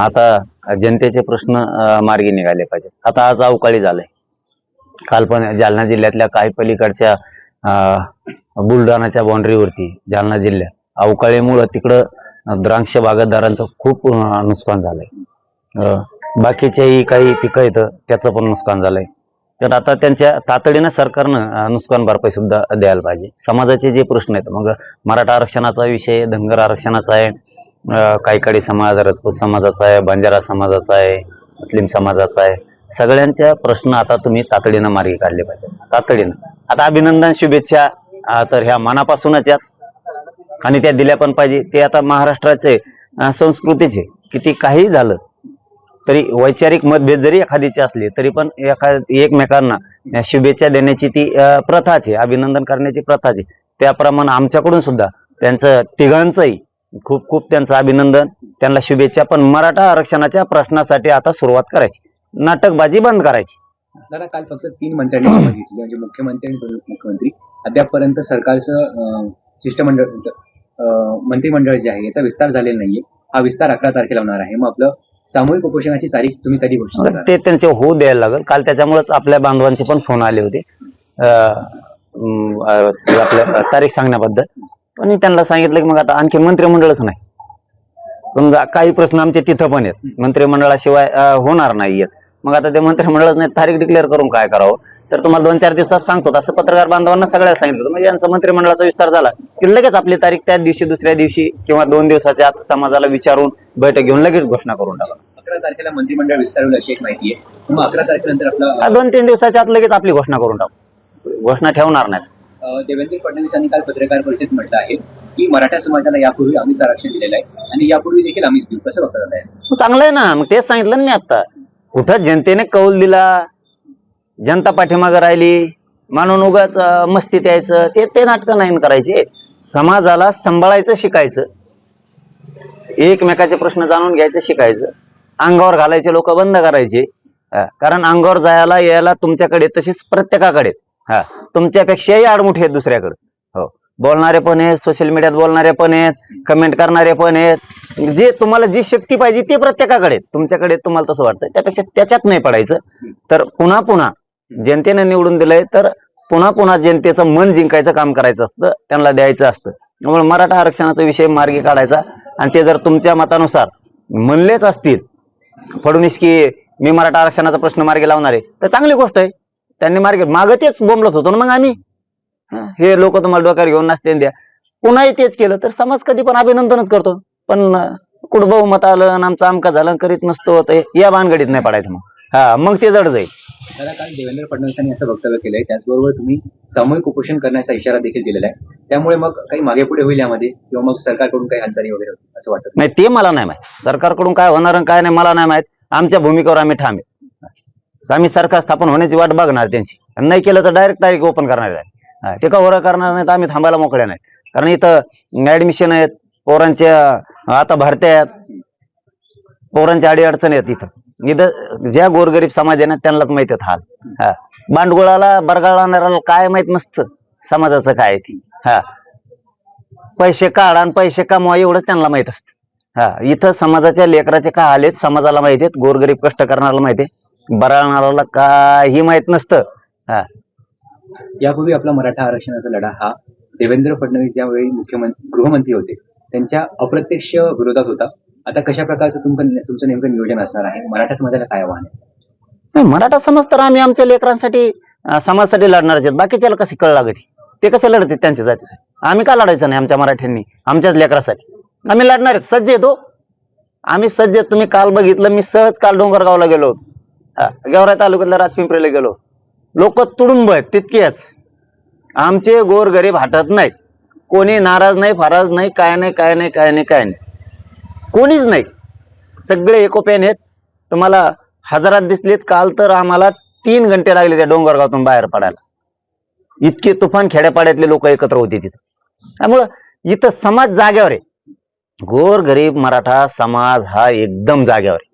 आता जनतेचे प्रश्न मार्गी निघाले पाहिजेत. आता आज अवकाळी झालंय. काल पण जालना जिल्ह्यातल्या काही पलीकडच्या बुलढाणाच्या बाउंड्रीवरती जालना जिल्ह्यात अवकाळीमुळं तिकडं द्राक्ष बागायतदारांचं खूप नुकसान झालंय. अं, बाकीचेही काही पिकं येतं त्याचं पण नुकसान झालंय. तर आता त्यांच्या तातडीनं सरकारनं नुकसान भरपाई सुद्धा द्यायला पाहिजे. समाजाचे जे प्रश्न आहेत मग मराठा आरक्षणाचा विषय धनगर आरक्षणाचा आहे काही काही समाज राजपूत समाजाचा आहे बंजारा समाजाचा आहे मुस्लिम समाजाचा आहे सगळ्यांच्या प्रश्न आता तुम्ही तातडीनं मार्गी काढले पाहिजे तातडीनं. आता अभिनंदन शुभेच्छा तर ह्या मनापासूनच यात. आणि त्या दिल्या पण पाहिजे. ते आता महाराष्ट्राचे संस्कृतीचे. किती काही झालं तरी वैचारिक मतभेद जरी एखादीचे असले तरी पण एखा एकमेकांना शुभेच्छा देण्याची ती अं, प्रथाच आहे. अभिनंदन करण्याची प्रथाच आहे. त्याप्रमाणे आमच्याकडून सुद्धा त्यांचं तिघांचंही खूप खूप त्यांचं अभिनंदन. त्यांना शुभेच्छा. पण मराठा आरक्षणाच्या प्रश्नासाठी आता सुरुवात करायची. नाटकबाजी बंद करायची. दादा काल फक्त तीन मंत्र्यांनी घेतली म्हणजे मुख्यमंत्री आणि उपमुख्यमंत्री अद्यापपर्यंत सरकारचं शिष्टमंडळ मंत्रिमंडळ जे आहे याचा विस्तार झालेला नाहीये. हा विस्तार अकरा तारखेला होणार आहे. मग आपलं सामूहिक उपोषणाची तारीख तुम्ही कधी करणार? ते त्यांचे होऊ द्यायला लागेल. काल त्याच्यामुळेच आपल्या बांधवांचे पण फोन आले होते. आपल्या तारीख सांगण्याबद्दल. आणि त्यांना सांगितलं की मग आता आणखी मंत्रिमंडळच नाही. समजा काही प्रश्न आमचे तिथं पण आहेत. मंत्रिमंडळाशिवाय होणार नाहीयेत मग आता ते मंत्रिमंडळच नाही तारीख डिक्लेअर करून काय करावं? तर तुम्हाला दोन चार दिवसात सांगतो. असं पत्रकार बांधवांना सगळ्याला सांगितलं. म्हणजे यांचा मंत्रिमंडळाचा विस्तार झाला. की लगेच आपली तारीख त्याच दिवशी दुसऱ्या दिवशी किंवा दोन दिवसाच्या आत समाजाला विचारून बैठक घेऊन लगेच घोषणा करून टाका. अकरा तारखेला मंत्रिमंडळ विस्तार होईल अशी एक माहिती आहे. अकरा तारखेनंतर आपलं दोन तीन दिवसाच्या आत लगेच आपली घोषणा करून टाकू. घोषणा ठेवणार नाहीत. देवेंद्र फडणवीसांनी काल पत्रकार परिषदेत म्हटलं आहे की मराठा समाजाला यापूर्वी आम्हीच आरक्षण दिलेलं आहे आणि यापूर्वी देखील आम्हीच देऊ. कसं बघता आहे हो, चांगलं आहे ना. मग तेच सांगितलं ना मी आता. कुठं जनतेने कौल दिला जनता पाठीमागे राहिली म्हणून उगाच मस्ती द्यायचं ते ते नाटकं नाही करायचे. समाजाला सांभाळायचं शिकायचं. एकमेकाचे प्रश्न जाणून घ्यायचं शिकायचं. अंगावर घालायचे लोक बंद करायचे. कारण अंगावर जायला यायला तुमच्याकडे तसेच प्रत्येकाकडे हा. तुमच्यापेक्षाही आडमुठे आहेत दुसऱ्याकडे. हो. बोलणारे पण आहेत सोशल मीडियात बोलणारे पण आहेत कमेंट करणारे पण आहेत. जे तुम्हाला जी शक्ती पाहिजे ते प्रत्येकाकडे तुमच्याकडे तुम्हाला तसं वाटतं त्यापेक्षा त्याच्यात नाही पडायचं. तर पुन्हा पुन्हा जनतेने निवडून दिलंय तर पुन्हा पुन्हा जनतेचं मन जिंकायचं काम करायचं असतं. त्यांना द्यायचं असतं. त्यामुळे मराठा आरक्षणाचा विषय मार्गी काढायचा. आणि ते जर तुमच्या मतानुसार म्हणलेच असतील फडणवीस की मी मराठा आरक्षणाचा प्रश्न मार्गी लावणार आहे तर चांगली गोष्ट आहे. त्यांनी मार्गी मागं तेच बोंबलत होतो ना मग आम्ही? हा, लोक तुम्हाला डोक्यावर घेऊन नसते द्या. पुन्हाही तेच केलं तर समाज कधी पण अभिनंदनच करतो. पण कुठं बहुमत आलं आणि आमचं आमका झालं करीत नसतो ते या भानगडीत नाही पडायचं मग. हा मग ते जड जाईल. दादा काल देवेंद्र फडणवीसांनी असं वक्तव्य केलंय. त्याचबरोबर तुम्ही सामूहिक उपोषण करण्याचा इशारा देखील दिलेला आहे. त्यामुळे मग काही मागे पुढे होईल यामध्ये? किंवा मग सरकारकडून काही हालचाली वगैरे असं वाटतं नाही ते मला नाही माहीत. सरकारकडून काय होणार आणि काय नाही मला नाही माहीत. आमच्या भूमिकेवर आम्ही ठाम आहे. आम्ही सरकार स्थापन होण्याची वाट बघणार त्यांची. नाही केलं तर डायरेक्ट तारीख ओपन करणार आहे. हा, ते का होरं करणार नाही तर आम्ही थांबायला मोकळ्या नाहीत. कारण इथं ऍडमिशन आहेत पोरांच्या आता भरत्या आहेत पोरांच्या अडी अडचणी आहेत इथं. इथं ज्या गोरगरीब समाज आहे ना त्यांनाच माहीत आहेत हाल. हा. भांडगुळाला बरगाळणाऱ्याला काय माहीत नसतं समाजाचं काय आहे हा. पैसे काढ आणि पैसे कमवा एवढंच त्यांना माहीत असतं. हा इथं समाजाच्या लेकराचे काय हाल आहेत समाजाला माहिती आहेत गोरगरीब कष्ट करणाऱ्याला माहिती आहे. बराळणाऱ्याला काही माहीत नसतं. हा. यापूर्वी आपला मराठा आरक्षणाचा लढा हा देवेंद्र फडणवीस ज्यावेळी मुख्यमंत्री गृहमंत्री होते त्यांच्या अप्रत्यक्ष विरोधात होता. आता कशा प्रकारचं तुमचं तुमचं नेमकं नियोजन असणार आहे? मराठा समाजाला काय आव्हान आहे? मराठा समाज तर आम्ही आमच्या लेकरांसाठी समाजासाठी लढणारच आहेत. बाकीच्याला कशी कळ लागते ते कसे लढते त्यांच्या जातीसाठी? आम्ही का लढायचं नाही आमच्या मराठ्यांनी आमच्याच लेकरासाठी? आम्ही लढणार आहेत. सज्ज येतो आम्ही सज्ज. तुम्ही काल बघितलं मी सहज काल डोंगरगावला गेलो होतो. हा, गेवराई तालुक्यातल्या राजपिंपरीला गेलो. लोक तुडुंब आहेत तितकेच. आमचे गोर गरीब हटत नाहीत. कोणी नाराज नाही फाराज नाही काय नाही काय नाही काय नाही काय नाही. कोणीच नाही. सगळे एकोप्याने आहेत. तुम्हाला हजारात दिसलेत काल तर आम्हाला तीन घंटे लागले त्या डोंगरगावातून बाहेर पडायला. इतके तुफान खेड्यापाड्यातले लोक एकत्र होते तिथं. त्यामुळं इथं समाज जाग्यावर आहे. गोर गरीब मराठा समाज हा एकदम जाग्यावर आहे.